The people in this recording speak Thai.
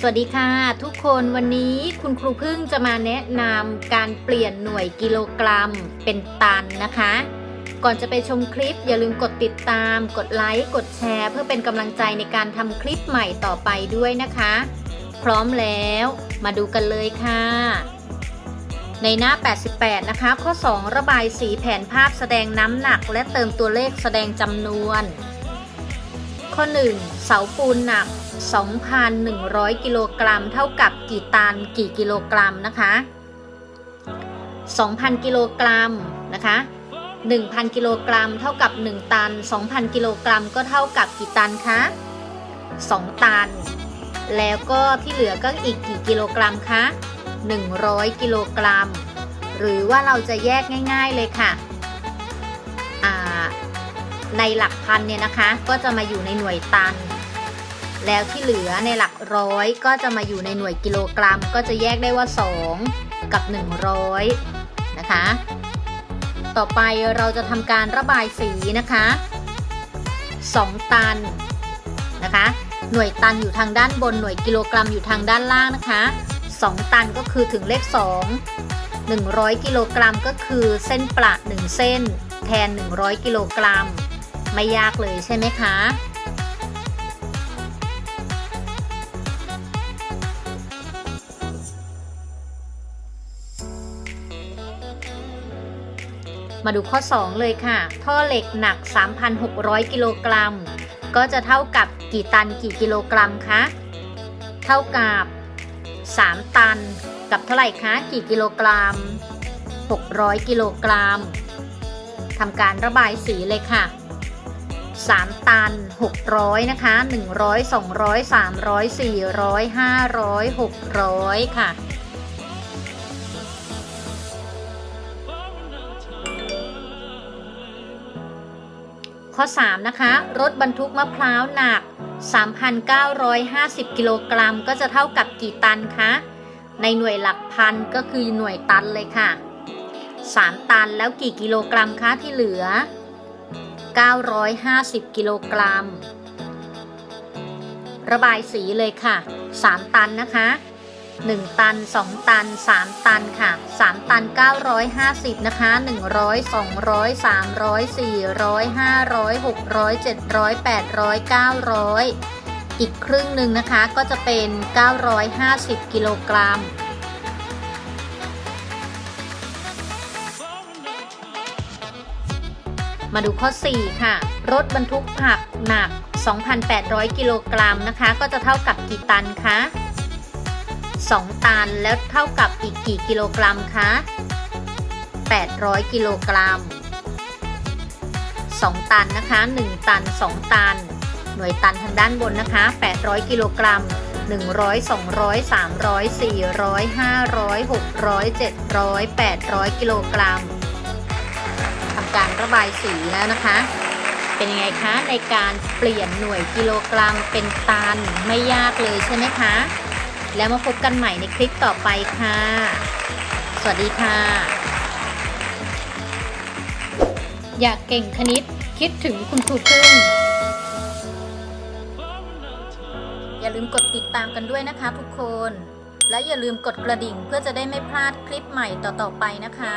สวัสดีค่ะทุกคนวันนี้คุณครูพึ่งจะมาแนะนำการเปลี่ยนหน่วยกิโลกรัมเป็นตันนะคะ ก่อนจะไปชมคลิปอย่าลืมกดติดตาม กดไลค์ กดแชร์ เพื่อเป็นกำลังใจในการทำคลิปใหม่ต่อไปด้วยนะคะ พร้อมแล้วมาดูกันเลยค่ะ ในหน้า 88 นะคะ ข้อ 2 ระบายสีแผนภาพแสดงน้ำหนัก และเติมตัวเลขแสดงจำนวน ข้อ 1 เสาปูนหนัก 2,100 กิโลกรัม เท่ากับกี่ตันกี่กิโลกรัมนะคะ 2,000 กิโลกรัมนะคะ 1,000 กิโลกรัม เท่ากับ 1 ตัน 2,000 กิโลกรัม ก็เท่ากับกี่ตันคะ2 ตัน แล้วก็ที่เหลือก็อีกกี่กิโลกรัมคะ100 กิโลกรัม หรือว่าเราจะแยกง่าย ๆเลยค่ะในหลักพันเนี่ยนะคะ ก็จะมาอยู่ในหน่วยตัน แล้วที่เหลือในหลักร้อยก็จะมาอยู่ในหน่วยกิโลกรัม ก็จะแยกได้ว่า 2 กับ 100 นะคะ ต่อไปเราจะทำการระบายสีนะคะ 2 ตันนะคะ หน่วยตันอยู่ทางด้านบนหน่วยกิโลกรัมอยู่ทางด้านล่างนะคะ 2 ตันก็คือถึงเลข 2 100 กิโลกรัมก็คือเส้นประ 1 เส้น แทน 100 กิโลกรัม ไม่ยากเลยใช่ไหมคะ มาดูข้อ 2 เลยค่ะ ท่อเหล็กหนัก 3,600 กิโลกรัม ก็จะเท่ากับกี่ตันกี่กิโลกรัมคะ เท่ากับ 3 ตัน กับเท่าไหร่คะ กี่กิโลกรัม 600 กิโลกรัมทำการระบายสีเลยค่ะ 3 ตัน 600 นะคะ 100 200 300 400 500 600 ค่ะ ข้อ 3 นะคะ รถบรรทุกมะพร้าวหนัก 3,950 กิโลกรัม ก็จะเท่ากับกี่ตันคะ ในหน่วยหลักพันก็คือหน่วยตันเลยค่ะ 3 ตันแล้วกี่กิโลกรัมคะที่เหลือ 950 กิโลกรัม ระบายสีเลยค่ะ 3 ตันนะคะ 1 ตัน 2 ตัน 3 ตันค่ะ 3 ตัน 950 นะคะ 100 200 300 400 500 600 700 800 900 อีกครึ่งหนึ่งนะคะก็จะเป็น 950 กิโลกรัมมาดูข้อ 4 ค่ะ รถบรรทุกผักหนัก 2,800 กิโลกรัมนะคะ ก็จะเท่ากับกี่ตันคะ 2 ตันแล้วเท่ากับอีกกี่กิโลกรัมคะ 800 กิโลกรัม 2 ตันนะคะ 1 ตัน 2 ตัน หน่วยตันทางด้านบนนะคะ 800 กิโลกรัม 100 200 300 400 500 600 700 800 กิโลกรัมทำการระบายสีแล้วนะคะ เป็นยังไงคะในการเปลี่ยนหน่วยกิโลกรัมเป็นตันไม่ยากเลยใช่ไหมคะ แล้วมาพบกันใหม่ในคลิปต่อไปค่ะ สวัสดีค่ะ อยากเก่งคณิตคิดถึงคุณครูพึ่ง อย่าลืมกดติดตามกันด้วยนะคะทุกคน และอย่าลืมกดกระดิ่งเพื่อจะได้ไม่พลาดคลิปใหม่ต่อๆไปนะคะ